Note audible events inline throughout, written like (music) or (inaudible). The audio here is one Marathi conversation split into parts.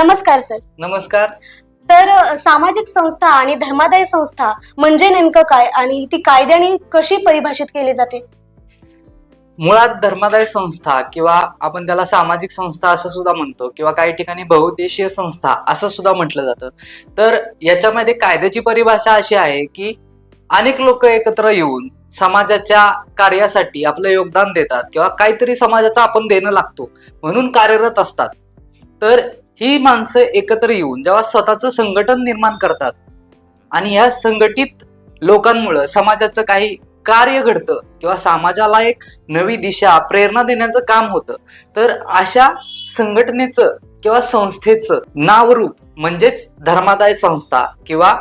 नमस्कार सर. नमस्कार. तर सामाजिक संस्था आणि धर्मादाय संस्था म्हणजे नेमकं काय आणि ती कायद्याने कशी परिभाषित केली जाते? मुळात धर्मादाय संस्था किंवा आपण त्याला सामाजिक संस्था असं सुद्धा म्हणतो किंवा काही ठिकाणी बहुउद्देशीय संस्था असं सुद्धा म्हटलं जातं. तर याच्यामध्ये कायद्याची परिभाषा अशी आहे की अनेक लोक एकत्र येऊन समाजाच्या कार्यासाठी आपलं योगदान देतात किंवा काहीतरी समाजाचा आपण देणं लागतो म्हणून कार्यरत असतात. तर ही माणसं एकत्र येऊन जेव्हा स्वतःचं संघटन निर्माण करतात आणि ह्या संघटित लोकांमुळं समाजाचं काही कार्य घडतं किंवा समाजाला एक नवी दिशा प्रेरणा देण्याचं काम होतं तर अशा संघटनेचं किंवा संस्थेचं नावरूप म्हणजेच धर्मादाय संस्था किंवा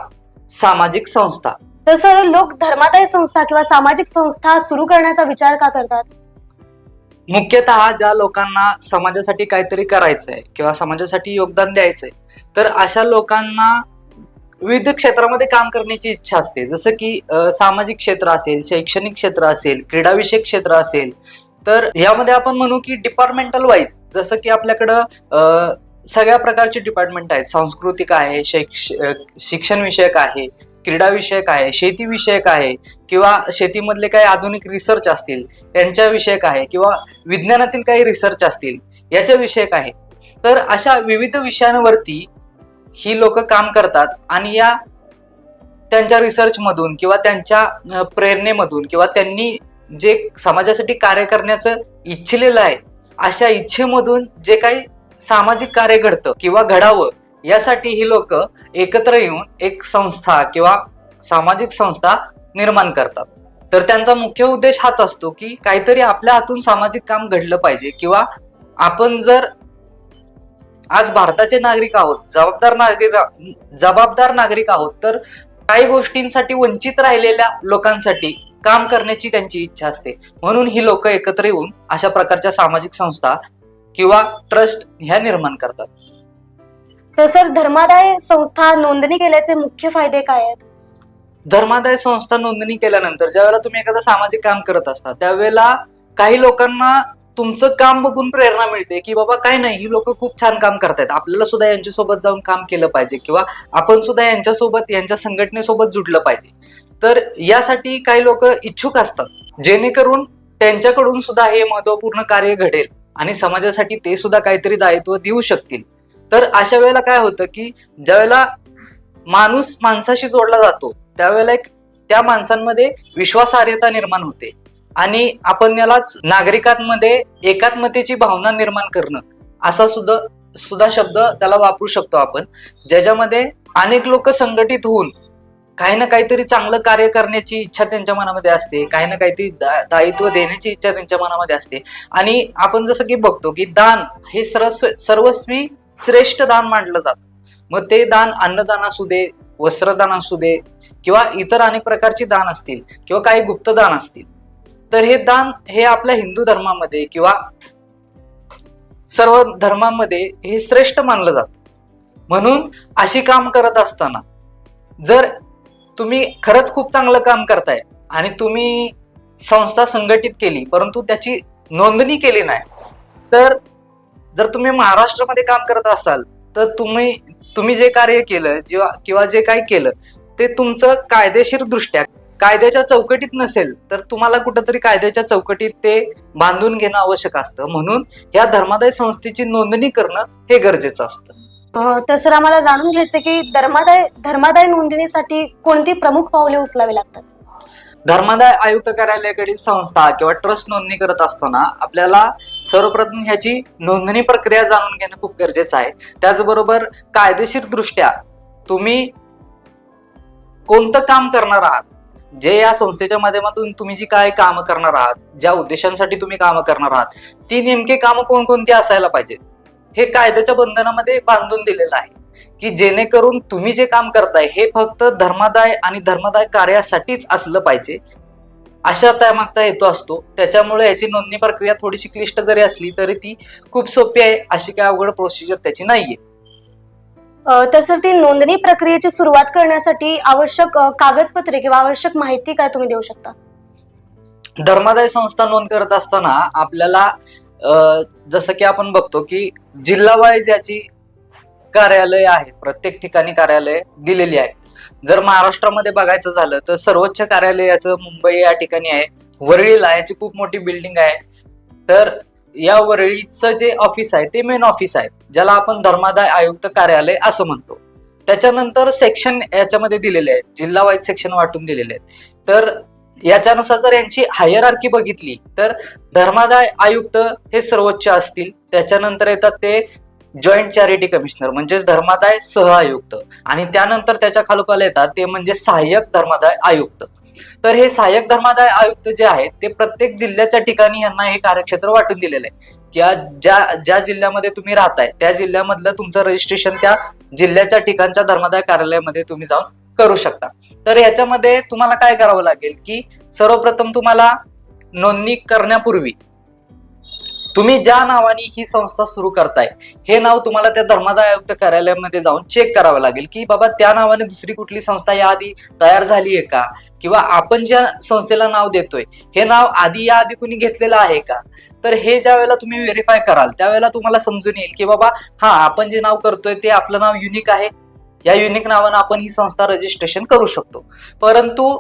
सामाजिक संस्था. तर सर लोक धर्मादाय संस्था किंवा सामाजिक संस्था सुरू करण्याचा विचार का करतात? मुख्यतः ज्या लोकांना समाजासाठी काहीतरी करायचंय किंवा समाजासाठी योगदान द्यायचंय तर अशा लोकांना विविध क्षेत्रामध्ये काम करण्याची इच्छा असते. जसं की सामाजिक क्षेत्र असेल शैक्षणिक क्षेत्र असेल क्रीडाविषयक क्षेत्र असेल तर यामध्ये आपण म्हणू की डिपार्टमेंटल वाईज जसं की आपल्याकडं सगळ्या प्रकारचे डिपार्टमेंट आहेत. सांस्कृतिक आहे शैक्ष शिक्षण विषयक आहे क्रीडाविषयक आहे शेतीविषयक आहे किंवा शेतीमधले काही आधुनिक रिसर्च असतील त्यांच्याविषयक आहे किंवा विज्ञानातील काही रिसर्च असतील याच्या विषयक आहे. तर अशा विविध विषयांवरती ही लोक काम करतात आणि या त्यांच्या रिसर्चमधून किंवा त्यांच्या प्रेरणेमधून किंवा त्यांनी जे समाजासाठी कार्य करण्याचं इच्छिलेलं आहे अशा इच्छेमधून जे काही सामाजिक कार्य घडतं किंवा घडावं यासाठी ही लोक एकत्र येऊन एक संस्था किंवा सामाजिक संस्था निर्माण करतात. तर त्यांचा मुख्य उद्देश हाच असतो की काहीतरी आपल्या हातून सामाजिक काम घडलं पाहिजे किंवा आपण जर आज भारताचे नागरिक आहोत जबाबदार नागरिक जबाबदार नागरिक आहोत तर काही गोष्टींसाठी वंचित राहिलेल्या लोकांसाठी काम करण्याची त्यांची इच्छा असते. म्हणून ही लोक एकत्र येऊन अशा प्रकारच्या सामाजिक संस्था किंवा ट्रस्ट ह्या निर्माण करतात. तर सर धर्मादाय संस्था नोंदणी केल्याचे मुख्य फायदे काय आहेत? धर्मादाय संस्था नोंदणी केल्यानंतर ज्यावेळेला तुम्ही एखादं सामाजिक काम करत असता त्यावेळेला काही लोकांना तुमचं काम बघून प्रेरणा मिळते की बाबा काय नाही ही लोक खूप छान काम करतायत. आपल्याला सुद्धा यांच्यासोबत जाऊन काम केलं पाहिजे किंवा आपण सुद्धा यांच्यासोबत यांच्या संघटनेसोबत जुडलं पाहिजे. तर यासाठी काही लोक इच्छुक असतात जेणेकरून त्यांच्याकडून सुद्धा हे महत्त्वपूर्ण कार्य घडेल आणि समाजासाठी ते सुद्धा काहीतरी दायित्व देऊ शकतील. तर अशा वेळेला काय होतं की ज्यावेळेला माणूस माणसाशी जोडला जातो त्यावेळेला एक त्या माणसांमध्ये विश्वासार्हता निर्माण होते. आणि आपण यालाच नागरिकांमध्ये एकात्मतेची भावना निर्माण करणं असा सुद्धा सुद्धा शब्द त्याला वापरू शकतो आपण ज्याच्यामध्ये अनेक लोक संघटित होऊन काही ना काहीतरी चांगलं कार्य करण्याची इच्छा त्यांच्या मनामध्ये असते काही ना काहीतरी दायित्व देण्याची इच्छा त्यांच्या मनामध्ये असते. आणि आपण जसं की बघतो की दान हे सर्वस्व सर्वस्वी श्रेष्ठ दान मानलं जातं. मग ते दान अन्नदान असू दे वस्त्रदान असू दे किंवा इतर अनेक प्रकारची दान असतील किंवा काही गुप्तदान असतील. तर हे दान हे आपल्या हिंदू धर्मामध्ये किंवा सर्व धर्मामध्ये हे श्रेष्ठ मानलं जातं. म्हणून अशी काम करत असताना जर तुम्ही खरंच खूप चांगलं काम करताय आणि तुम्ही संस्था संघटित केली परंतु त्याची नोंदणी केली नाही तर जर तुम्ही महाराष्ट्रामध्ये काम करत असाल तर तुम्ही तुम्ही जे कार्य केलं जेव्हा किंवा जे काही केलं ते तुमचं कायदेशीर दृष्ट्या कायद्याच्या चौकटीत नसेल तर तुम्हाला कुठंतरी कायद्याच्या चौकटीत ते बांधून घेणं आवश्यक असतं. म्हणून या धर्मादाय संस्थेची नोंदणी करणं हे गरजेचं असतं. तर सर आम्हाला जाणून घ्यायचे की धर्मादाय धर्मादाय नोंदणीसाठी कोणती प्रमुख पावले उचलावी लागतात? धर्मादाय आयुक्त कार्यालयाकडील संस्था किंवा ट्रस्ट नोंदणी करत असताना आपल्याला सर्वप्रथम ह्याची नोंदणी प्रक्रिया जाणून घेणं खूप गरजेचं आहे. त्याचबरोबर कायदेशीर दृष्ट्या तुम्ही कोणतं काम करणार आहात? जे या संस्थेच्या माध्यमातून तुम्ही जी काय कामं करणार आहात ज्या उद्देशांसाठी तुम्ही कामं करणार आहात ती नेमके कामं कोणकोणती असायला पाहिजेत? हे कायद्याच्या बंधनामध्ये बांधून दिलेलं आहे की जेणेकरून तुम्ही जे काम करताय हे फक्त धर्मादाय आणि धर्मादाय कार्यासाठीच असलं पाहिजे. अशा त्यामागचा हेतू असतो. त्याच्यामुळे याची नोंदणी प्रक्रिया थोडीशी क्लिष्ट जरी असली तरी ती खूप सोपी आहे अशी काय अवघड प्रोसिजर त्याची नाहीये. तर सर ती नोंदणी प्रक्रियेची सुरुवात करण्यासाठी आवश्यक कागदपत्रे किंवा आवश्यक माहिती काय तुम्ही देऊ शकता? धर्मादाय संस्था नोंद करत असताना आपल्याला जसं की आपण बघतो की जिल्हा वाईज याची कार्यालय आहेत. प्रत्येक ठिकाणी कार्यालय दिलेली आहेत जर महाराष्ट्रामध्ये बघायचं झालं तर सर्वोच्च कार्यालयाचं मुंबई या ठिकाणी आहे. वरळीला याची खूप मोठी बिल्डिंग आहे. तर या वरळीचं जे ऑफिस आहे ते मेन ऑफिस आहे ज्याला आपण धर्मादाय आयुक्त कार्यालय असं म्हणतो. त्याच्यानंतर सेक्शन याच्यामध्ये दिलेले आहेत जिल्हा वाईज सेक्शन वाटून दिलेले आहेत. तर याच्यानुसार जर यांची हायरार्की बघितली तर धर्मादाय आयुक्त हे सर्वोच्च असतील. त्याच्यानंतर येतात ते जॉईंट चॅरिटी कमिशनर म्हणजेच धर्मादाय सह आयुक्त आणि त्यानंतर त्याच्या खालोखाल येतात ते म्हणजे सहाय्यक धर्मादाय आयुक्त. तर हे सहाय्यक धर्मादाय आयुक्त जे आहेत ते प्रत्येक जिल्ह्याच्या ठिकाणी यांना हे कार्यक्षेत्र वाटून दिलेलं आहे. किंवा ज्या ज्या जिल्ह्यामध्ये तुम्ही राहताय त्या जिल्ह्यामधलं तुमचं रजिस्ट्रेशन त्या जिल्ह्याच्या ठिकाणच्या धर्मादाय कार्यालयामध्ये तुम्ही जाऊन करू शकता. तर याच्यामध्ये तुम्हाला काय करावं लागेल की सर्वप्रथम तुम्हाला नोंदणी करण्यापूर्वी तुम्ही ज्या नावाने ही संस्था सुरू करताय हे नाव तुम्हाला त्या धर्मादाय आयुक्त कार्यालयामध्ये जाऊन चेक करावं लागेल की बाबा त्या नावाने दुसरी कुठली संस्था याआधी तयार झाली आहे का? किंवा आपण ज्या संस्थेला नाव देतोय हे नाव आधी या आधी कुणी घेतलेलं आहे का? तर हे ज्या वेळेला तुम्ही व्हेरीफाय कराल त्यावेळेला तुम्हाला समजून येईल की बाबा हा आपण जे नाव करतोय ते आपलं नाव युनिक आहे. या युनिक नावानं आपण ही संस्था रजिस्ट्रेशन करू शकतो. परंतु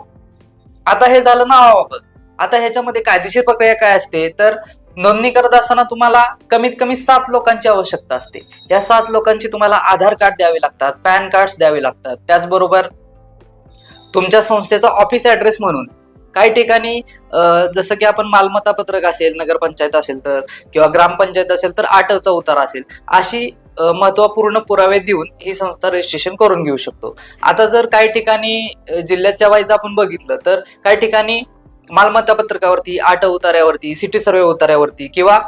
आता हे झालं नावाबाबत. आता ह्याच्यामध्ये कायदेशीर प्रक्रिया काय असते? तर नोंदणी करत असताना तुम्हाला कमीत कमी सात लोकांची आवश्यकता असते. या सात लोकांची तुम्हाला आधार कार्ड द्यावे लागतात पॅन कार्ड द्यावे लागतात. त्याचबरोबर तुमच्या संस्थेचा ऑफिस ऍड्रेस म्हणून काही ठिकाणी जसं की आपण मालमत्ता पत्रक असेल नगरपंचायत असेल तर किंवा ग्रामपंचायत असेल तर आठवचा उतारा असेल अशी महत्त्वपूर्ण पुरावे देऊन ही संस्था रजिस्ट्रेशन करून घेऊ शकतो. आता जर काही ठिकाणी जिल्ह्याच्या वाईज आपण बघितलं तर काही ठिकाणी मालमत्ता पत्रकावरती आठ उतार्यावरती सिटी सर्वे उतार्यावरती किंवा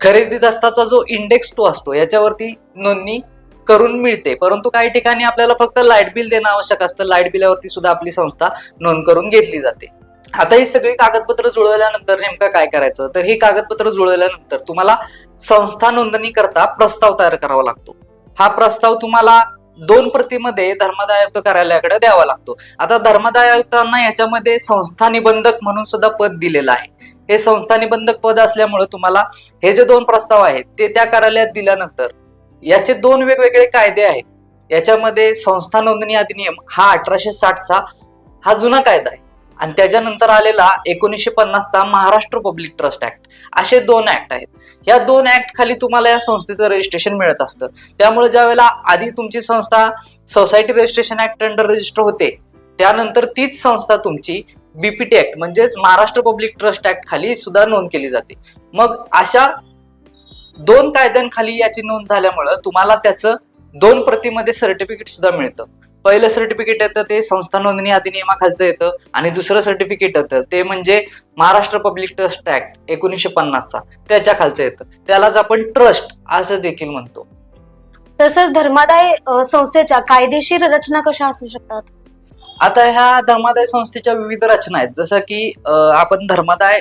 खरेदी दस्ताचा जो इंडेक्स टू असतो याच्यावरती नोंदणी करून मिळते. परंतु काही ठिकाणी आपल्याला फक्त लाइट बिल देणं आवश्यक असतं. लाइट बिलावरती सुद्धा आपली संस्था नोंद करून घेतली जाते. आता ही सगळी कागदपत्र जुळवल्यानंतर नेमकं काय करायचं? तर ही कागदपत्र जुळवल्यानंतर तुम्हाला संस्था नोंदणी करता प्रस्ताव तयार करावा लागतो. हा प्रस्ताव तुम्हाला दोन प्रतीमध्ये धर्मादाय आयुक्त कार्यालयाकडे द्यावा लागतो. आता धर्मादाय आयुक्तांना याच्यामध्ये संस्था निबंधक म्हणून सुद्धा पद दिलेलं आहे. हे संस्था निबंधक पद असल्यामुळे तुम्हाला हे जे दोन प्रस्ताव आहेत ते त्या कार्यालयात दिल्यानंतर याचे दोन वेगवेगळे कायदे आहेत. याच्यामध्ये संस्था नोंदणी अधिनियम हा अठराशे साठचा हा जुना कायदा आहे. आणि त्याच्यानंतर आलेला एकोणीसशे पन्नासचा महाराष्ट्र पब्लिक ट्रस्ट ऍक्ट. असे दोन ऍक्ट आहेत. या दोन ऍक्ट खाली तुम्हाला या संस्थेचं रजिस्ट्रेशन मिळत असतं. त्यामुळे ज्या वेळेला आधी तुमची संस्था society registration act under register होते त्यानंतर तीच संस्था तुमची बीपीटी ऍक्ट म्हणजेच महाराष्ट्र पब्लिक ट्रस्ट ऍक्ट खाली सुद्धा नोंद केली जाते. मग अशा दोन कायद्यांखाली याची नोंद झाल्यामुळं तुम्हाला त्याचं दोन प्रतीमध्ये सर्टिफिकेट सुद्धा मिळतं. पहिलं सर्टिफिकेट येतं ते संस्था नोंदणी अधिनियमाखालचं येतं आणि दुसरं सर्टिफिकेट येतं ते म्हणजे महाराष्ट्र पब्लिक ट्रस्ट ऍक्ट एकोणीसशे पन्नासचा त्याच्या खालचं येतं. त्यालाच आपण ट्रस्ट असं देखील म्हणतो. तर सर धर्मादाय संस्थेच्या कायदेशीर रचना कशा असू शकतात? आता ह्या धर्मादाय संस्थेच्या विविध रचना आहेत. जसं की आपण धर्मादाय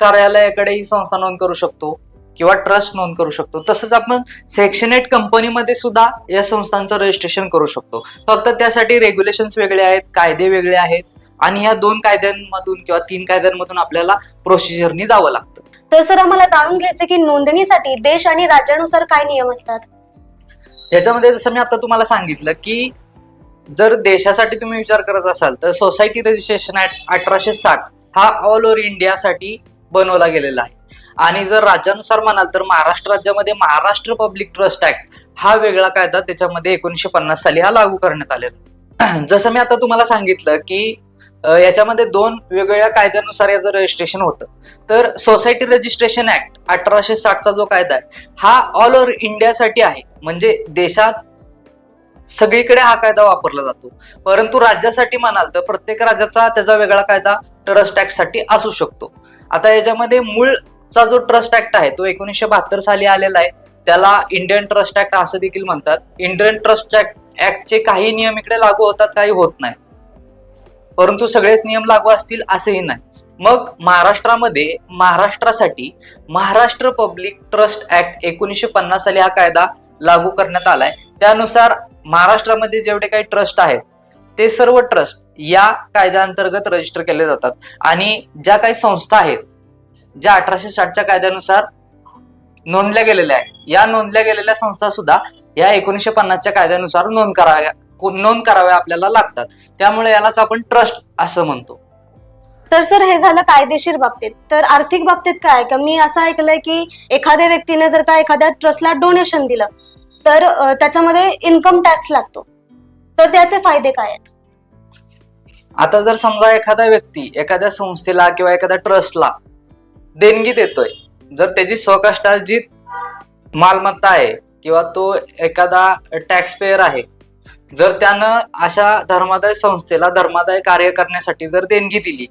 कार्यालयाकडे ही संस्था नोंद करू शकतो. किंवा ट्रस्ट नोंद करू शकतो. तसंच आपण सेक्शन एट कंपनीमध्ये सुद्धा या संस्थांचं रजिस्ट्रेशन करू शकतो. फक्त त्यासाठी रेग्युलेशन्स वेगळे आहेत कायदे वेगळे आहेत आणि या दोन कायद्यांमधून किंवा तीन कायद्यांमधून आपल्याला प्रोसिजरनी जावं लागतं. तर सर आम्हाला जाणून घ्यायचं की नोंदणीसाठी देश आणि राज्यानुसार काय नियम असतात? याच्यामध्ये जसं मी आता तुम्हाला सांगितलं की जर देशासाठी तुम्ही विचार करत असाल तर सोसायटी रजिस्ट्रेशन ऍक्ट अठराशे साठ हा ऑल ओव्हर इंडियासाठी बनवला गेलेला आहे. आणि जर राज्यानुसार म्हणाल तर महाराष्ट्र राज्यामध्ये महाराष्ट्र पब्लिक ट्रस्ट ऍक्ट हा वेगळा कायदा त्याच्यामध्ये एकोणीसशे पन्नास साली हा लागू करण्यात आलेला (clears throat) जसं मी आता तुम्हाला सांगितलं की याच्यामध्ये दोन वेगवेगळ्या कायद्यानुसार याचं रजिस्ट्रेशन होतं. तर सोसायटी रजिस्ट्रेशन ऍक्ट अठराशे साठचा जो कायदा आहे हा ऑल ओव्हर इंडियासाठी आहे. म्हणजे देशात सगळीकडे हा कायदा वापरला जातो. परंतु राज्यासाठी म्हणाल तर प्रत्येक राज्याचा त्याचा वेगळा कायदा ट्रस्ट ऍक्टसाठी असू शकतो. आता याच्यामध्ये मूळ चा जो ट्रस्ट ऍक्ट आहे तो एकोणीसशे बहात्तर साली आलेला आहे. त्याला इंडियन ट्रस्ट ऍक्ट असं देखील म्हणतात. इंडियन ट्रस्ट ऍक्टचे काही नियम इकडे लागू होतात काही होत नाही. परंतु सगळेच नियम लागू असतील असंही नाही. मग महाराष्ट्रामध्ये महाराष्ट्रासाठी महाराष्ट्र पब्लिक ट्रस्ट ऍक्ट एकोणीसशे पन्नास साली हा कायदा लागू करण्यात आलाय. त्यानुसार महाराष्ट्रामध्ये जेवढे काही ट्रस्ट आहेत ते सर्व ट्रस्ट या कायद्याअंतर्गत रजिस्टर केले जातात. आणि ज्या काही संस्था आहेत ज्या अठराशे साठच्या कायद्यानुसार नोंदल्या गेलेल्या आहेत. या नोंदल्या गेलेल्या संस्था सुद्धा या एकोणीसशे पन्नासच्या कायद्यानुसार नोंद कराव्या नोंद कराव्या आपल्याला लागतात. त्यामुळे यालाच आपण ट्रस्ट असं म्हणतो. तर सर हे झालं कायदेशीर बाबतीत. तर आर्थिक बाबतीत काय? का मी असं ऐकलंय की एखाद्या व्यक्तीने जर का एखाद्या ट्रस्टला डोनेशन दिलं तर त्याच्यामध्ये इन्कम टॅक्स लागतो. तर त्याचे फायदे काय आहेत? आता जर समजा एखादा व्यक्ती एखाद्या संस्थेला किंवा एखाद्या ट्रस्टला देणगी देतोय जर त्याची स्वकष्टार्जित मालमत्ता आहे किंवा तो एखादा टॅक्स पेयर आहे जर त्यानं अशा धर्मादाय संस्थेला धर्मादाय कार्य करण्यासाठी जर देणगी दिली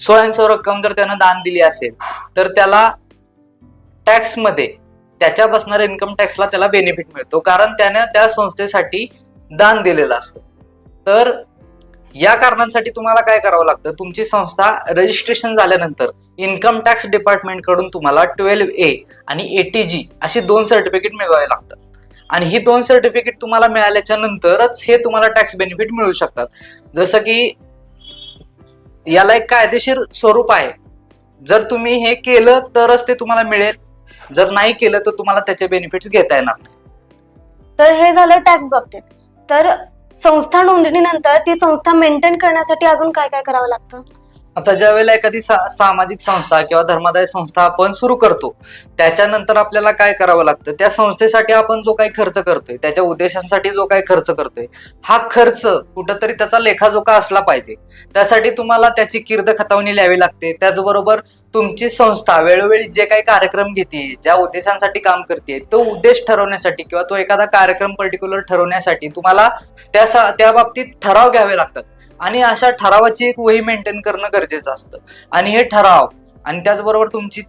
स्वयंस्व रक्कम जर त्यानं दान दिली असेल तर त्याला टॅक्समध्ये त्याच्या बसणाऱ्या इन्कम टॅक्सला त्याला बेनिफिट मिळतो कारण त्यानं त्या संस्थेसाठी दान दिलेलं असतं. तर या कारणांसाठी तुम्हाला काय करावं लागतं? तुमची संस्था रजिस्ट्रेशन झाल्यानंतर इन्कम टॅक्स डिपार्टमेंटकडून तुम्हाला ट्वेल्व ए आणि एटी जी अशी दोन सर्टिफिकेट मिळवावे लागतात. आणि ही दोन सर्टिफिकेट तुम्हाला मिळाल्याच्या नंतरच हे तुम्हाला टॅक्स बेनिफिट मिळू शकतात. जसं की याला एक कायदेशीर स्वरूप आहे. जर तुम्ही हे केलं तरच ते तुम्हाला मिळेल. जर नाही केलं तर तुम्हाला त्याचे बेनिफिट्स घेता येणार नाही. तर हे झालं टॅक्स बाबतीत. तर संस्था नोंदणीनंतर ती संस्था मेंटेन करण्यासाठी अजून काय काय करावं लागतं? आता ज्या वेळेला एखादी सा- सामाजिक संस्था किंवा धर्मादाय संस्था आपण सुरू करतो त्याच्यानंतर आपल्याला काय करावं लागतं? त्या संस्थेसाठी आपण जो काही खर्च करतोय त्याच्या उद्देशांसाठी जो काही खर्च करतोय हा खर्च कुठंतरी त्याचा लेखाजोखा असला पाहिजे. त्यासाठी तुम्हाला त्याची कीर्द खतावणी लिहावी लागते. त्याचबरोबर तुमची संस्था वेळोवेळी जे काही कार्यक्रम घेते ज्या उद्देशांसाठी काम करते तो उद्देश ठरवण्यासाठी किंवा तो एखादा कार्यक्रम पर्टिक्युलर ठरवण्यासाठी तुम्हाला त्या त्या बाबतीत ठराव घ्यावे लागतात. आणि अशा ठरावाची एक वही मेंटेन करणं गरजेचं असतं. आणि हे ठराव आणि त्याचबरोबर तुमची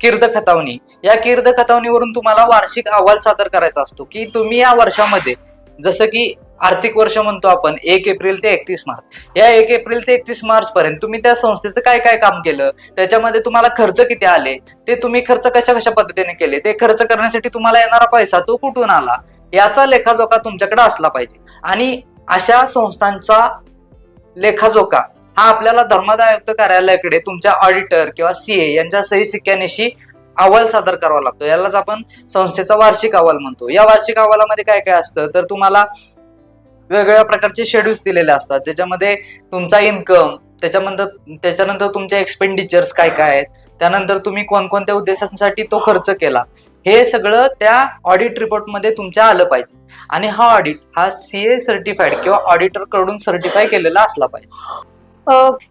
कीर्द खतावणी या कीर्द खतावणीवरून तुम्हाला वार्षिक अहवाल सादर करायचा असतो की तुम्ही या वर्षामध्ये जसं की आर्थिक वर्ष म्हणतो आपण एक एप्रिल ते एकतीस मार्च. या एक एप्रिल ते एकतीस मार्च पर्यंत तुम्ही त्या संस्थेचं काय काय काम केलं त्याच्यामध्ये तुम्हाला खर्च किती आले ते तुम्ही खर्च कशा कशा पद्धतीने केले ते खर्च करण्यासाठी तुम्हाला येणारा पैसा तो कुठून आला याचा लेखाजोखा तुमच्याकडे असला पाहिजे. आणि अशा संस्थांचा लेखाजोखा हा आपल्याला धर्मादाय आयुक्त कार्यालयाकडे तुमच्या ऑडिटर किंवा सीए यांच्या सही सिक्क्यानिशी अहवाल सादर करावा लागतो. यालाच आपण संस्थेचा वार्षिक अहवाल म्हणतो. या वार्षिक अहवालामध्ये काय काय असतं? तर तुम्हाला वेगवेगळ्या प्रकारचे शेड्यूल्स दिलेले असतात. त्याच्यामध्ये तुमचा इन्कम त्याच्यानंतर त्याच्यानंतर तुमचे एक्सपेंडिचर्स काय काय आहेत? त्यानंतर तुम्ही कोणकोणत्या उद्देशांसाठी तो खर्च केला? हे सगळं त्या ऑडिट रिपोर्टमध्ये तुमच्या आलं पाहिजे. आणि हा ऑडिट हा सीए सर्टिफाईड किंवा ऑडिटरकडून सर्टिफाय केलेला असला पाहिजे.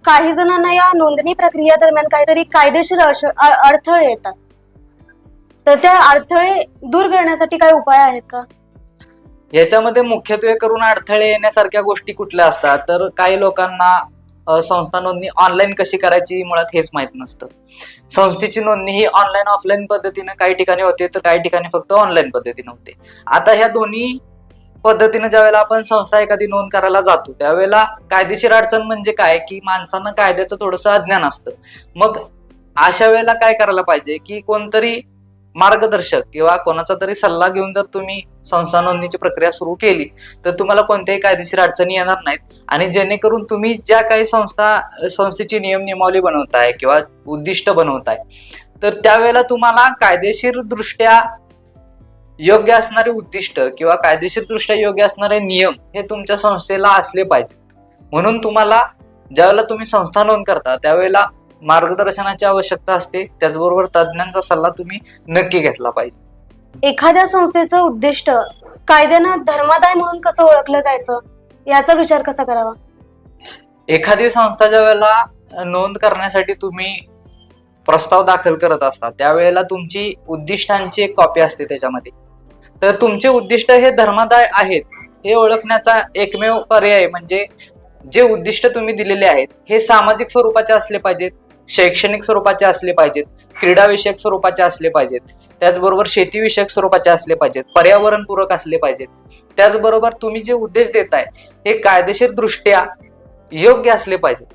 काही जणांना या नोंदणी प्रक्रिया दरम्यान काहीतरी कायदेशीर अडथळे येतात. तर त्या अडथळे दूर करण्यासाठी काही उपाय आहेत का? याच्यामध्ये मुख्यत्वे करून अडथळे येण्यासारख्या गोष्टी कुठल्या असतात? तर काही लोकांना संस्था नोंदणी ऑनलाईन कशी करायची मुळात हेच माहीत नसतं. संस्थेची नोंदणी ही ऑनलाईन ऑफलाईन पद्धतीनं काही ठिकाणी होते तर काही ठिकाणी फक्त ऑनलाईन पद्धतीने होते. आता ह्या दोन्ही पद्धतीनं ज्यावेळेला आपण संस्था एखादी नोंद करायला जातो त्यावेळेला कायदेशीर अडचण म्हणजे काय? की माणसांना कायद्याचं थोडंसं अज्ञान असतं. मग अशा वेळेला काय करायला पाहिजे? की कोणतरी मार्गदर्शक किंवा कोणाचा तरी सल्ला घेऊन जर तुम्ही संस्था नोंदणीची प्रक्रिया सुरू केली तर तुम्हाला कोणत्याही कायदेशीर अडचणी येणार नाहीत. आणि जेणेकरून तुम्ही ज्या काही संस्था संस्थेची नियम नियमावली बनवताय किंवा उद्दिष्ट बनवताय तर त्यावेळेला तुम्हाला कायदेशीर दृष्ट्या योग्य असणारे उद्दिष्ट किंवा कायदेशीर दृष्ट्या योग्य असणारे नियम हे तुमच्या संस्थेला असले पाहिजेत. म्हणून तुम्हाला ज्यावेळेला तुम्ही संस्था नोंद करता त्यावेळेला मार्गदर्शनाची आवश्यकता असते. त्याचबरोबर तज्ज्ञांचा सल्ला तुम्ही नक्की घेतला पाहिजे. एखाद्या संस्थेचं उद्दिष्ट कायद्यानं धर्मादाय म्हणून कसं ओळखलं जायचं? याचा विचार कसा करावा? एखादी संस्था ज्या वेळेला नोंद करण्यासाठी तुम्ही प्रस्ताव दाखल करत असता त्यावेळेला तुमची उद्दिष्टांची एक कॉपी असते त्याच्यामध्ये. तर तुमचे उद्दिष्ट हे धर्मादाय आहेत हे ओळखण्याचा एकमेव पर्याय म्हणजे जे उद्दिष्ट तुम्ही दिलेले आहेत हे सामाजिक स्वरूपाचे असले पाहिजेत. शैक्षणिक स्वरूपाचे असले पाहिजेत क्रीडाविषयक स्वरूपाचे असले पाहिजेत त्याचबरोबर शेतीविषयक स्वरूपाचे असले पाहिजेत पर्यावरणपूरक असले पाहिजेत. त्याचबरोबर तुम्ही जे उद्देश देताय हे कायदेशीर दृष्ट्या योग्य असले पाहिजेत.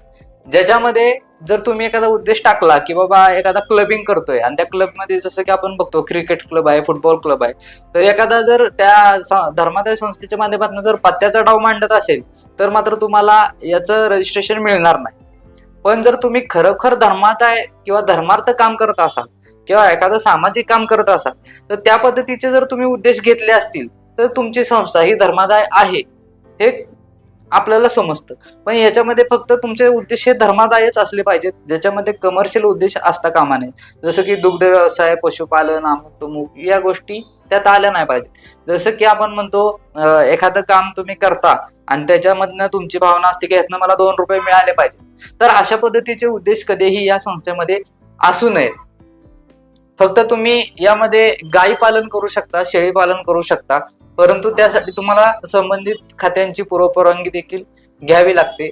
ज्याच्यामध्ये जर तुम्ही एखादा उद्देश टाकला की बाबा एखादा क्लबिंग करतोय आणि त्या क्लबमध्ये जसं की आपण बघतो क्रिकेट क्लब आहे फुटबॉल क्लब आहे तर एखादा जर त्या धर्मादाय संस्थेच्या माध्यमातून जर पत्त्याचा डाव मांडत असेल तर मात्र तुम्हाला याचं रजिस्ट्रेशन मिळणार नाही. पण जर तुम्ही खरोखर धर्मादाय किंवा धर्मार्थ काम करत असाल किंवा एखादं सामाजिक काम करत असाल तर त्या पद्धतीचे जर तुम्ही उद्देश घेतले असतील तर तुमची संस्था ही धर्मादाय आहे हे आपल्याला समजतं. पण याच्यामध्ये फक्त तुमचे उद्देश हे धर्मादायच असले पाहिजेत ज्याच्यामध्ये कमर्शियल उद्देश असता कामा नये. जसं की दुग्ध व्यवसाय पशुपालन अमुक तमुक या गोष्टी त्यात आल्या नाही पाहिजेत. जसं की आपण म्हणतो एखादं काम तुम्ही करता आणि त्याच्यामधनं तुमची भावना असते की यातनं मला दोन रुपये मिळाले पाहिजे तर अशा पद्धतीचे उद्देश कधीही या संस्थेमध्ये असू नयेत. फक्त तुम्ही यामध्ये गाई पालन करू शकता शेळी पालन करू शकता. परंतु त्यासाठी तुम्हाला संबंधित खात्यांची पूर्वपरवानगी देखील घ्यावी लागते.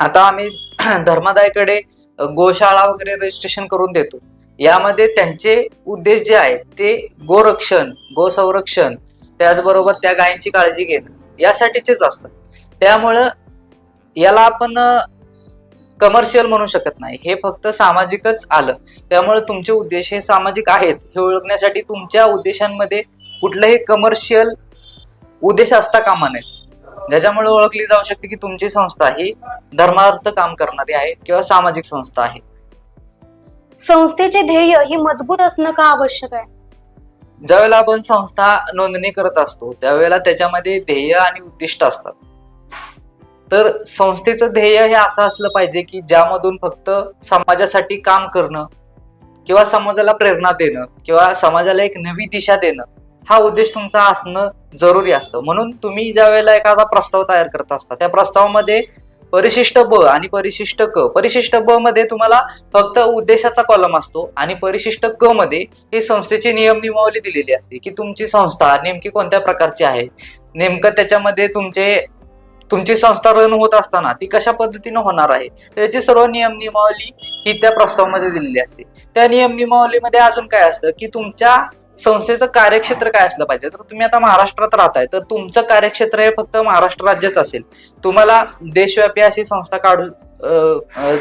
आता आम्ही (clears throat) धर्मादायकडे गोशाळा वगैरे रजिस्ट्रेशन करून देतो. यामध्ये त्यांचे उद्देश जे आहेत ते गोरक्षण गोसंरक्षण त्याचबरोबर त्या गायींची काळजी घेणं यासाठीचेच असतात. त्यामुळं याला आपण कमर्शियल म्हणू शकत नाही. हे फक्त सामाजिकच आलं. त्यामुळे तुमचे उद्देश हे सामाजिक आहेत हे ओळखण्यासाठी तुमच्या उद्देशांमध्ये कुठलंही कमर्शियल उद्देश असता कामा नये. ज्याच्यामुळे ओळखली जाऊ शकते की तुमची संस्था ही धर्मार्थ काम करणारी आहे किंवा सामाजिक संस्था आहे. संस्थेचे ध्येय ही मजबूत असणं का आवश्यक आहे? ज्यावेळेला आपण संस्था नोंदणी करत असतो त्यावेळेला त्याच्यामध्ये ध्येय आणि उद्दिष्ट असतात. तर संस्थेचं ध्येय हे असं असलं पाहिजे की ज्यामधून फक्त समाजासाठी काम करणं किंवा समाजाला प्रेरणा देणं किंवा समाजाला एक नवी दिशा देणं हा उद्देश तुमचा असणं जरुरी असतं. म्हणून तुम्ही ज्या वेळेला एखादा प्रस्ताव तयार करत असता त्या प्रस्तावामध्ये परिशिष्ट ब आणि परिशिष्ट क. परिशिष्ट ब मध्ये तुम्हाला फक्त उद्देशाचा कॉलम असतो आणि परिशिष्ट क मध्ये ही संस्थेची नियम नियमावली दिलेली असते की तुमची संस्था नेमकी कोणत्या प्रकारची आहे नेमकं त्याच्यामध्ये तुमचे तुमची संस्था रन होत असताना ती कशा पद्धतीने होणार आहे? त्याची सर्व नियम नियमावली ही त्या प्रस्तावामध्ये दिलेली असते. त्या नियम नियमावलीमध्ये अजून काय असतं की तुमच्या संस्थेचं कार्यक्षेत्र काय असलं पाहिजे? तर तुम्ही आता महाराष्ट्रात राहताय तर तुमचं कार्यक्षेत्र हे फक्त महाराष्ट्र राज्यच असेल. तुम्हाला देशव्यापी अशी संस्था काढून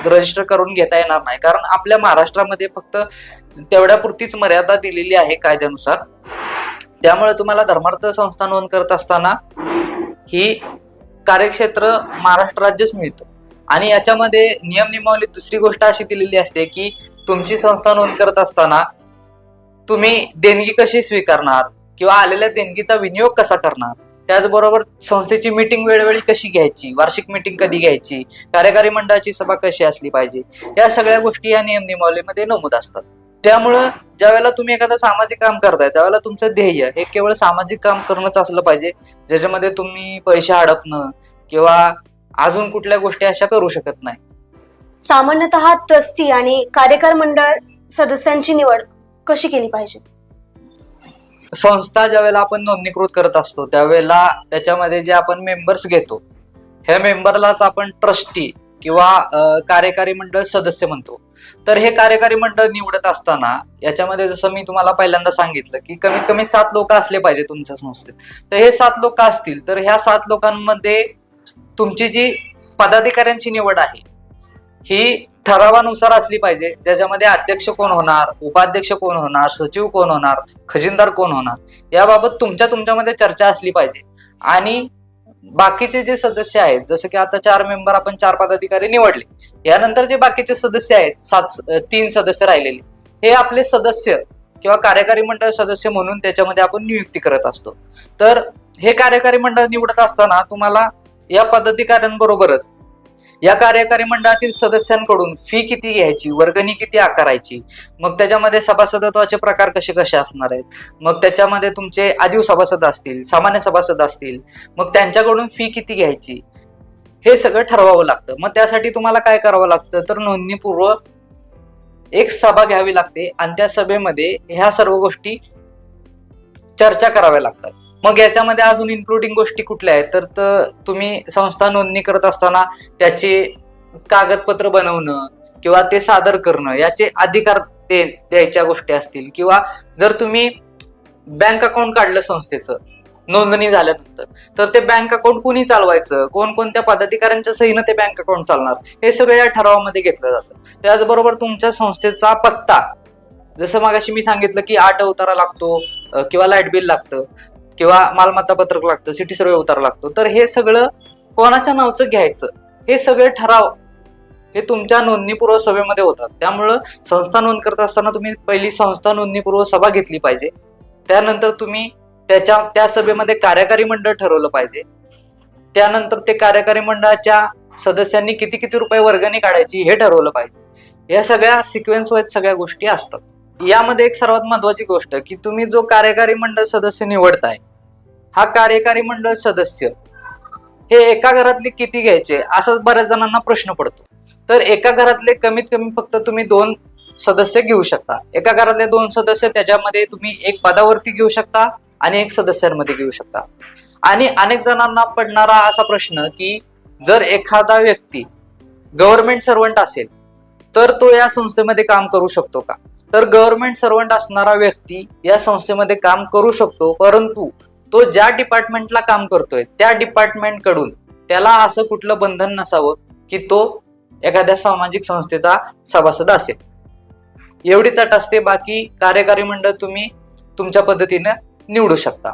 रजिस्टर करून घेता येणार नाही. कारण आपल्या महाराष्ट्रामध्ये फक्त तेवढ्यापुरतीच मर्यादा दिलेली आहे कायद्यानुसार. त्यामुळे तुम्हाला धर्मार्थ संस्था नोंद करत असताना ही कार्यक्षेत्र महाराष्ट्र राज्यच मिळतं. आणि याच्यामध्ये नियम नियमावली दुसरी गोष्ट अशी दिलेली असते की तुमची संस्था नोंद करत असताना तुम्ही देणगी कशी स्वीकारणार किंवा आलेल्या देणगीचा विनियोग कसा करणार? त्याचबरोबर संस्थेची मीटिंग वेळोवेळी कशी घ्यायची? वार्षिक मीटिंग कधी घ्यायची? कार्यकारी मंडळाची सभा कशी असली पाहिजे? या सगळ्या गोष्टी या नियम नियमावलीमध्ये नमूद असतात. त्यामुळं ज्यावेळेला तुम्ही एखादं सामाजिक काम करताय त्यावेळेला तुमचं ध्येय हे केवळ सामाजिक काम करणंच असलं पाहिजे ज्याच्यामध्ये तुम्ही पैसे हडपणं किंवा अजून कुठल्या गोष्टी अशा करू शकत नाही. सामान्यतः ट्रस्टी आणि कार्यकार मंडळ सदस्यांची निवड कशी केली पाहिजे? संस्था ज्यावेळेला आपण नोंदणीकृत करत असतो त्यावेळेला त्याच्यामध्ये जे आपण मेंबर्स घेतो ह्या मेंबरलाच आपण ट्रस्टी किंवा कार्यकारी मंडळ सदस्य म्हणतो. तर हे कार्यकारी मंडळ निवडत असताना याच्यामध्ये जसं मी तुम्हाला पहिल्यांदा सांगितलं की कमीत कमी सात लोक असले पाहिजे तुमच्या संस्थेत. तर हे सात लोक असतील तर ह्या सात लोकांमध्ये तुमची जी पदाधिकाऱ्यांची निवड आहे ही ठरावानुसार असली पाहिजे ज्याच्यामध्ये अध्यक्ष कोण होणार उपाध्यक्ष कोण होणार सचिव कोण होणार खजिनदार कोण होणार याबाबत तुमच्या तुमच्यामध्ये चर्चा असली पाहिजे. आणि बाकीचे जे सदस्य आहेत जसं की आता चार मेंबर आपण चार पदाधिकारी निवडले यानंतर जे बाकीचे सदस्य आहेत सात तीन सदस्य राहिलेले हे आपले सदस्य किंवा कार्यकारी मंडळ सदस्य म्हणून त्याच्यामध्ये आपण नियुक्ती करत असतो. तर हे कार्यकारी मंडळ निवडत असताना तुम्हाला या पदाधिकाऱ्यांबरोबरच या कार्यकारी मंडळातील सदस्यांकडून फी किती घ्यायची वर्गणी किती आकारायची मग त्याच्यामध्ये सभासदत्वाचे प्रकार कसे कसे असणार आहेत मग त्याच्यामध्ये तुमचे आजीव सभासद असतील सामान्य सभासद असतील मग त्यांच्याकडून फी किती घ्यायची हे सगळं ठरवावं लागतं. मग त्यासाठी तुम्हाला काय करावं लागतं? तर नोंदणीपूर्व एक सभा घ्यावी लागते आणि त्या सभेमध्ये ह्या सर्व गोष्टी चर्चा कराव्या लागतात. मग याच्यामध्ये अजून इन्क्लुडिंग गोष्टी कुठल्या आहेत? तर तुम्ही संस्था नोंदणी करत असताना त्याचे कागदपत्र बनवणं किंवा ते सादर करणं याचे अधिकार ते द्यायच्या गोष्टी असतील. किंवा जर तुम्ही बँक अकाउंट काढलं संस्थेचं नोंदणी झाल्यानंतर. तर ते बँक अकाउंट कुणी चालवायचं? कोणकोणत्या पदाधिकाऱ्यांच्या सहीनं ते बँक अकाउंट चालणार? हे सगळं या ठरावामध्ये घेतलं जातं. त्याचबरोबर तुमच्या संस्थेचा पत्ता. जसं मागाशी मी सांगितलं की आठ उतारा लागतो किंवा लाइट बिल लागतं किंवा मालमत्ता पत्रक लागतं सिटी सर्वे उतारा लागतो. तर हे सगळं कोणाच्या नावचं घ्यायचं? हे सगळे ठराव हे तुमच्या नोंदणीपूर्व सभेमध्ये होतात. त्यामुळं संस्था नोंद करत असताना तुम्ही पहिली संस्था नोंदणीपूर्व सभा घेतली पाहिजे. त्यानंतर तुम्ही त्याच्या त्या सभेमध्ये कार्यकारी मंडळ ठरवलं पाहिजे. त्यानंतर ते कार्यकारी मंडळाच्या सदस्यांनी किती किती रुपये वर्गणी काढायची हे ठरवलं पाहिजे. या सगळ्या सिक्वेन्स वाईज सगळ्या गोष्टी असतात. यामध्ये एक सर्वात महत्वाची गोष्ट की तुम्ही जो कार्यकारी मंडळ सदस्य निवडताय हा कार्यकारी मंडळ सदस्य हे एका घरातले किती घ्यायचे असाच बऱ्याच जणांना प्रश्न पडतो. तर एका घरातले कमीत कमी फक्त तुम्ही दोन सदस्य घेऊ शकता. एका घरातले दोन सदस्य त्याच्यामध्ये तुम्ही एक पदावरती घेऊ शकता आणि एक सदस्यांमध्ये घेऊ शकता. आणि अनेक जणांना पडणारा असा प्रश्न की जर एखादा व्यक्ती गव्हर्नमेंट सर्वंट असेल तर तो या संस्थेमध्ये काम करू शकतो का? तर गव्हर्नमेंट सर्वंट असणारा व्यक्ती या संस्थेमध्ये काम करू शकतो परंतु तो ज्या डिपार्टमेंटला काम करतोय त्या डिपार्टमेंटकडून त्याला असं कुठलं बंधन नसावं की तो एखाद्या सामाजिक संस्थेचा सभासद असेल. एवढीच अट असते बाकी कार्यकारी मंडळ तुम्ही तुमच्या पद्धतीनं निवडू शकता.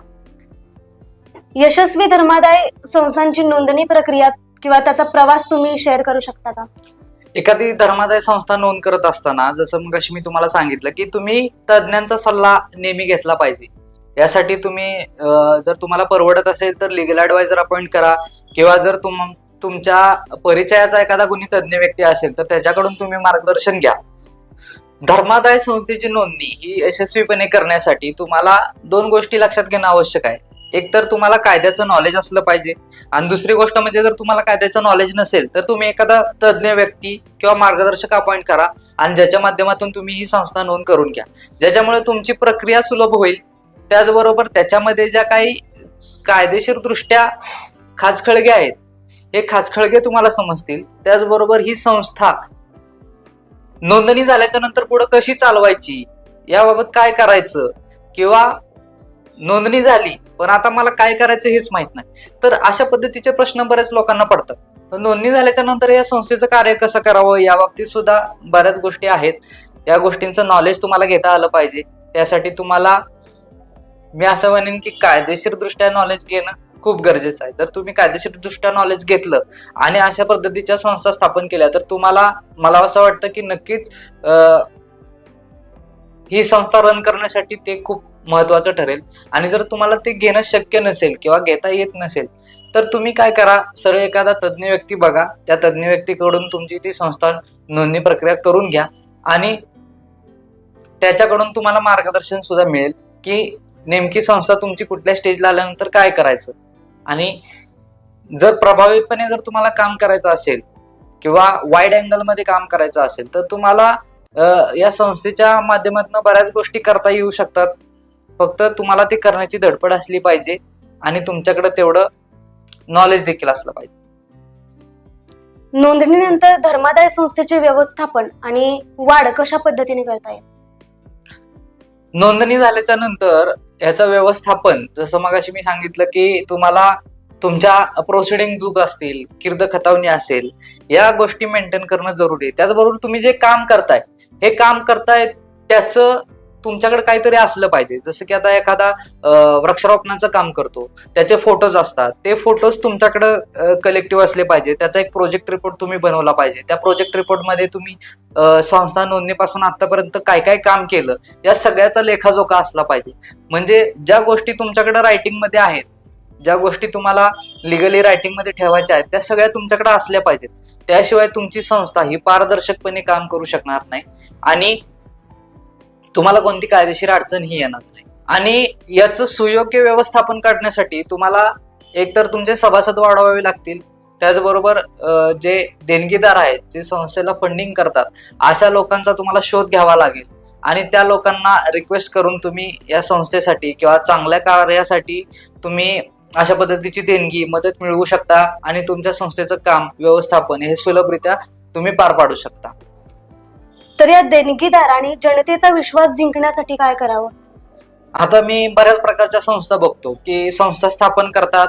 यशस्वी धर्मादाय संस्थांची नोंदणी प्रक्रिया किंवा त्याचा प्रवास तुम्ही शेअर करू शकता का? एखादी धर्मादाय संस्था नोंद करत असताना जसं मग मी तुम्हाला सांगितलं की तुम्ही तज्ज्ञांचा सल्ला नेहमी घेतला पाहिजे. यासाठी तुम्ही जर तुम्हाला परवडत असेल तर लिगल ऍडवायझर अपॉइंट करा किंवा जर तुम तुमच्या परिचयाचा एखादा कोणी तज्ज्ञ व्यक्ती असेल तर त्याच्याकडून तुम्ही मार्गदर्शन घ्या. धर्मादाय संस्थेची नोंदणी ही यशस्वीपणे करण्यासाठी तुम्हाला दोन गोष्टी लक्षात घेणं आवश्यक आहे. एक तर तुम्हाला कायद्याचं नॉलेज असलं पाहिजे आणि दुसरी गोष्ट म्हणजे जर तुम्हाला कायद्याचं नॉलेज नसेल तर तुम्ही एखादा तज्ज्ञ व्यक्ती किंवा मार्गदर्शक अपॉइंट करा आणि ज्याच्या माध्यमातून तुम्ही ही संस्था नोंद करून घ्या. ज्याच्यामुळे तुमची प्रक्रिया सुलभ होईल त्याचबरोबर त्याच्यामध्ये ज्या काही कायदेशीर दृष्ट्या खाचखळगे आहेत हे खाचखळगे तुम्हाला समजतील. त्याचबरोबर ही संस्था नोंदणी झाल्याच्यानंतर पुढे कशी चालवायची? याबाबत काय करायचं? किंवा नोंदणी झाली पण आता मला काय करायचं हेच माहीत नाही. तर अशा पद्धतीचे प्रश्न बऱ्याच लोकांना पडतात. नोंदणी झाल्याच्यानंतर या संस्थेचं कार्य कसं करावं? याबाबतीत सुद्धा बऱ्याच गोष्टी आहेत. या गोष्टींचं नॉलेज तुम्हाला घेता आलं पाहिजे. त्यासाठी तुम्हाला मी असं म्हणेन की कायदेशीर दृष्ट्या नॉलेज घेणं खूप गरजेचं आहे. जर तुम्ही कायदेशीर दृष्ट्या नॉलेज घेतलं आणि अशा पद्धतीच्या संस्था स्थापन केल्या तर तुम्हाला मला असं वाटतं की नक्कीच ही संस्था रन करण्यासाठी ते खूप महत्वाचं ठरेल. आणि जर तुम्हाला ते घेणं शक्य नसेल किंवा घेता येत नसेल तर तुम्ही काय करा सरळ एखादा तज्ज्ञ व्यक्ती बघा. त्या तज्ज्ञ व्यक्तीकडून तुमची ती संस्था नोंदणी प्रक्रिया करून घ्या. आणि त्याच्याकडून तुम्हाला मार्गदर्शन सुद्धा मिळेल की नेमकी संस्था तुमची कुठल्या स्टेजला आल्यानंतर काय करायचं. आणि जर प्रभावीपणे जर तुम्हाला काम करायचं असेल किंवा वाईड अँगलमध्ये काम करायचं असेल तर तुम्हाला या संस्थेच्या माध्यमातून बऱ्याच गोष्टी करता येऊ शकतात. फक्त तुम्हाला ते करण्याची धडपड असली पाहिजे आणि तुमच्याकडे तेवढं नॉलेज देखील असलं पाहिजे. नोंदणीनंतर धर्मादाय संस्थेचे व्यवस्थापन आणि वाढ कशा पद्धतीने करता येईल? नोंदणी झाल्याच्यानंतर याचं व्यवस्थापन जसं मग मी सांगितलं की तुम्हाला तुमच्या प्रोसिडिंग बुक असतील किर्द खतावणी असेल या गोष्टी मेंटेन करणं जरुरी आहे. त्याचबरोबर तुम्ही जे काम करताय हे काम करताय त्याचं तुमच्याकडे काहीतरी असलं पाहिजे. जसं की आता एखादा वृक्षारोपणाचं काम करतो. त्याचे फोटोज असतात. ते फोटोज तुमच्याकडे कलेक्टिव्ह असले पाहिजे. त्याचा एक प्रोजेक्ट रिपोर्ट तुम्ही बनवला पाहिजे. त्या प्रोजेक्ट रिपोर्टमध्ये तुम्ही संस्था नोंदणीपासून आतापर्यंत काय काय काम केलं या सगळ्याचा लेखाजोखा असला पाहिजे. म्हणजे ज्या गोष्टी तुमच्याकडे रायटिंगमध्ये आहेत ज्या गोष्टी तुम्हाला लिगली रायटिंगमध्ये ठेवायच्या आहेत त्या सगळ्या तुमच्याकडे असल्या पाहिजेत. त्याशिवाय तुमची संस्था ही पारदर्शकपणे काम करू शकणार नाही. आणि तुम्हाला कोणती कायदेशीर अडचण ही येणार नाही. आणि याचं सुयोग्य व्यवस्थापन करण्यासाठी तुम्हाला एकतर तुमचे सभासद वाढवावे लागतील. त्याचबरोबर जे देणगीदार आहेत जे संस्थेला फंडिंग करतात अशा लोकांचा तुम्हाला शोध घ्यावा लागेल. आणि त्या लोकांना रिक्वेस्ट करून तुम्ही या संस्थेसाठी किंवा चांगल्या कार्यासाठी तुम्ही अशा पद्धतीची देणगी मदत मिळवू शकता आणि तुमच्या संस्थेचं काम व्यवस्थापन हे सुलभरित्या तुम्ही पार पाडू शकता. तर या देणगीदार आणि जनतेचा विश्वास जिंकण्यासाठी काय करावं? आता मी बऱ्याच प्रकारच्या संस्था बघतो की संस्था स्थापन करतात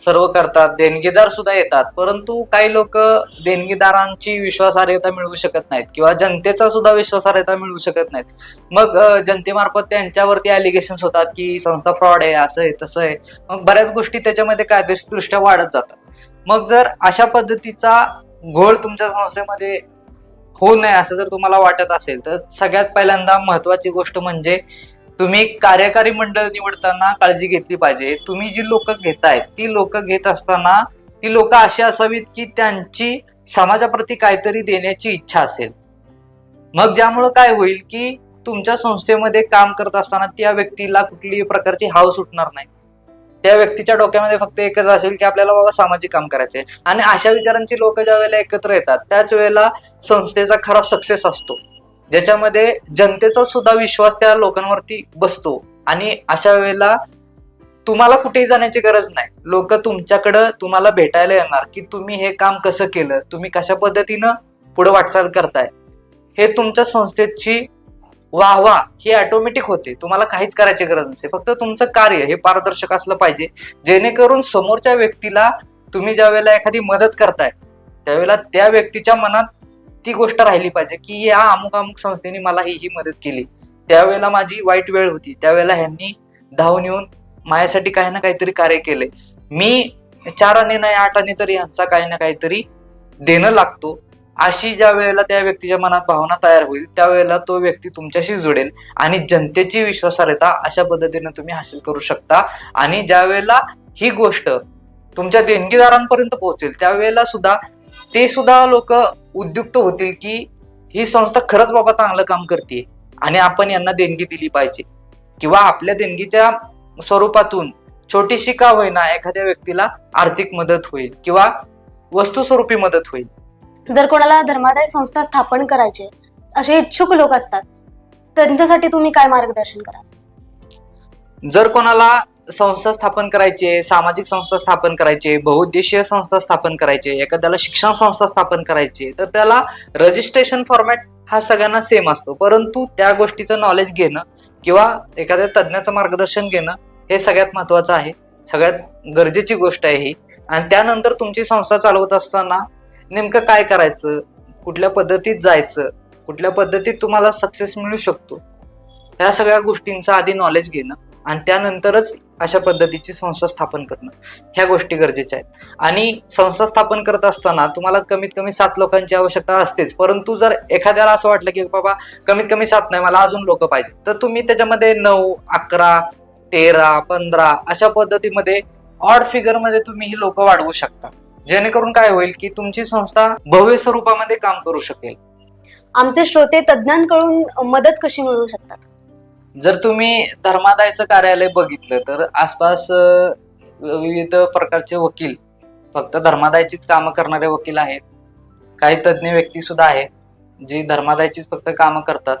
सर्व करतात देणगीदार सुद्धा येतात. परंतु काही लोक देणगीदारांची विश्वासार्हता मिळवू शकत नाहीत किंवा जनतेचा सुद्धा विश्वासार्हता मिळवू शकत नाहीत. मग जनतेमार्फत त्यांच्यावरती अलिगेशन होतात की संस्था फ्रॉड आहे असं आहे तसं आहे. मग बऱ्याच गोष्टी त्याच्यामध्ये कायदेशीरदृष्ट्या वाढत जातात. मग जर अशा पद्धतीचा घोळ तुमच्या संस्थेमध्ये होऊ नये असं जर तुम्हाला वाटत असेल तर सगळ्यात पहिल्यांदा महत्वाची गोष्ट म्हणजे तुम्ही कार्यकारी मंडळ निवडताना काळजी घेतली पाहिजे. तुम्ही जी लोक घेतायत ती लोक घेत असताना ती लोक अशी असावीत की त्यांची समाजाप्रती काहीतरी देण्याची इच्छा असेल. मग ज्यामुळं काय होईल की तुमच्या संस्थेमध्ये काम करत असताना त्या व्यक्तीला कुठलीही प्रकारची हाव सुटणार नाही. त्या व्यक्तीच्या डोक्यामध्ये फक्त एकच असेल की आपल्याला बाबा सामाजिक काम करायचंय. आणि अशा विचारांची लोक ज्या वेळेला एकत्र येतात त्याच वेळेला संस्थेचा खरा सक्सेस असतो. ज्याच्यामध्ये जनतेचा सुद्धा विश्वास त्या लोकांवरती बसतो. आणि अशा वेळेला तुम्हाला कुठेही जाण्याची गरज नाही. लोक तुमच्याकडं तुम्हाला भेटायला येणार की तुम्ही हे काम कसं केलं तुम्ही कशा पद्धतीनं पुढे वाटचाल करताय. हे तुमच्या संस्थेची वाहवा हे ऑटोमॅटिक होते. तुम्हाला काहीच करायची गरज नसते. फक्त तुमचं कार्य हे पारदर्शक असलं पाहिजे. जेणेकरून समोरच्या व्यक्तीला तुम्ही ज्या वेळेला एखादी मदत करताय त्यावेळेला त्या व्यक्तीच्या मनात ती गोष्ट राहिली पाहिजे की या अमुक अमुक संस्थेने मला ही ही मदत केली. त्यावेळेला माझी वाईट वेळ होती. त्यावेळेला ह्यांनी धावून येऊन माझ्यासाठी काही ना काहीतरी कार्य केले. मी चार आणि नाही आठ आणि तरी ह्यांचा काही ना काहीतरी देणं लागतो. अशी ज्या वेळेला त्या व्यक्तीच्या मनात भावना तयार होईल त्यावेळेला तो व्यक्ती तुमच्याशी जुडेल आणि जनतेची विश्वासार्हता अशा पद्धतीने तुम्ही हासिल करू शकता. आणि ज्या वेळेला ही गोष्ट तुमच्या देणगीदारांपर्यंत पोहोचेल त्यावेळेला सुद्धा ते सुद्धा लोक उद्युक्त होतील की ही संस्था खरंच बाबा चांगलं काम करते आणि आपण यांना देणगी दिली पाहिजे. किंवा आपल्या देणगीच्या स्वरूपातून छोटीशी का होईना एखाद्या व्यक्तीला आर्थिक मदत होईल किंवा वस्तुस्वरूपी मदत होईल. जर कोणाला धर्मादाय संस्था स्थापन करायचे असे इच्छुक लोक असतात त्यांच्यासाठी तुम्ही काय मार्गदर्शन कराल? जर कोणाला संस्था स्थापन करायचे सामाजिक संस्था स्थापन करायचे बहुउद्देशीय संस्था स्थापन करायचे एखाद्याला शिक्षण संस्था स्थापन करायचे तर त्याला रजिस्ट्रेशन फॉर्मॅट हा सगळ्यांना सेम असतो. परंतु त्या गोष्टीचं नॉलेज घेणं किंवा एखाद्या तज्ज्ञाचं मार्गदर्शन घेणं हे सगळ्यात महत्वाचं आहे. सगळ्यात गरजेची गोष्ट आहे ही. आणि त्यानंतर तुमची संस्था चालवत असताना नेमकं काय करायचं? कुठल्या पद्धतीत जायचं? कुठल्या पद्धतीत तुम्हाला सक्सेस मिळू शकतो? ह्या सगळ्या गोष्टींचं आधी नॉलेज घेणं आणि त्यानंतरच अशा पद्धतीची संस्था स्थापन करणं. ह्या गोष्टी गरजेच्या आहेत. आणि संस्था स्थापन करत असताना तुम्हाला कमीत कमी सात लोकांची आवश्यकता असतेच. परंतु जर एखाद्याला असं वाटलं की बाबा कमीत कमी सात नाही मला अजून लोक पाहिजे. तर तुम्ही त्याच्यामध्ये नऊ अकरा तेरा पंधरा अशा पद्धतीमध्ये ऑड फिगरमध्ये तुम्ही ही लोक वाढवू शकता. जेणेकरून काय होईल की तुमची संस्था भव्य स्वरूपामध्ये काम करू शकेल. आमचे श्रोते तज्ज्ञांकडून मदत कशी मिळवू शकतात? जर तुम्ही धर्मादायचं कार्यालय बघितलं तर आसपास विविध प्रकारचे वकील फक्त धर्मादायचीच कामं करणारे वकील आहेत. काही तज्ज्ञ व्यक्ती सुद्धा आहेत जी धर्मादायचीच फक्त कामं करतात.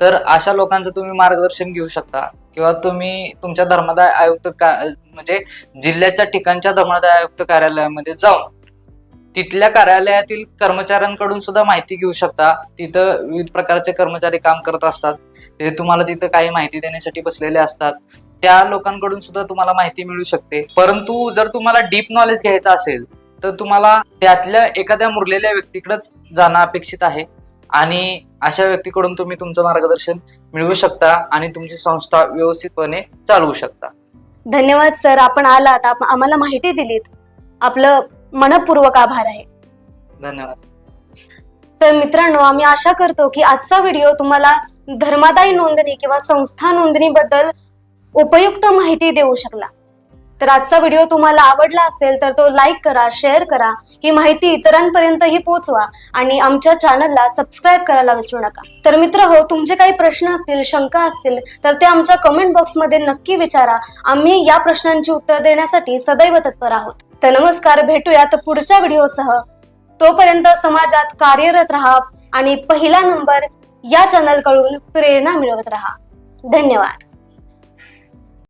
तर अशा लोकांचं तुम्ही मार्गदर्शन घेऊ शकता. किंवा तुम्ही तुमच्या धर्मादाय आयुक्त का म्हणजे जिल्ह्याच्या ठिकाणच्या धर्मादाय आयुक्त कार्यालयामध्ये जाऊन तिथल्या कार्यालयातील कर्मचाऱ्यांकडून सुद्धा माहिती घेऊ शकता. तिथं विविध प्रकारचे कर्मचारी काम करत असतात. ते तुम्हाला तिथं काही माहिती देण्यासाठी बसलेले असतात. त्या लोकांकडून सुद्धा तुम्हाला माहिती मिळू शकते. परंतु जर तुम्हाला डीप नॉलेज घ्यायचं असेल तर तुम्हाला त्यातल्या एखाद्या मुरलेल्या व्यक्तीकडेच जाणं अपेक्षित आहे. आणि अशा व्यक्तीकडून तुम्ही तुमचं मार्गदर्शन मिळवू शकता आणि तुमची संस्था व्यवस्थितपणे चालवू शकता. धन्यवाद सर. आपण आलात. आप- आम्हाला माहिती दिलीत. आपलं मनपूर्वक आभार आहे. धन्यवाद. तर मित्रांनो आम्ही आशा करतो की आजचा व्हिडिओ तुम्हाला धर्मादाय नोंदणी किंवा संस्था नोंदणी बद्दल उपयुक्त माहिती देऊ शकला. तर आजचा व्हिडिओ तुम्हाला आवडला असेल तर तो लाईक करा शेअर करा ही माहिती इतरांपर्यंतही पोहोचवा आणि आमच्या चॅनलला सबस्क्राईब करायला विसरू नका. तर मित्र हो तुमचे काही प्रश्न असतील शंका असतील तर ते आमच्या कमेंट बॉक्समध्ये नक्की विचारा. आम्ही या प्रश्नांची उत्तर देण्यासाठी सदैव तत्पर आहोत. तर नमस्कार भेटूयात पुढच्या व्हिडिओसह. तोपर्यंत समाजात कार्यरत राहा आणि पहिला नंबर या चॅनलकडून प्रेरणा मिळवत राहा. धन्यवाद.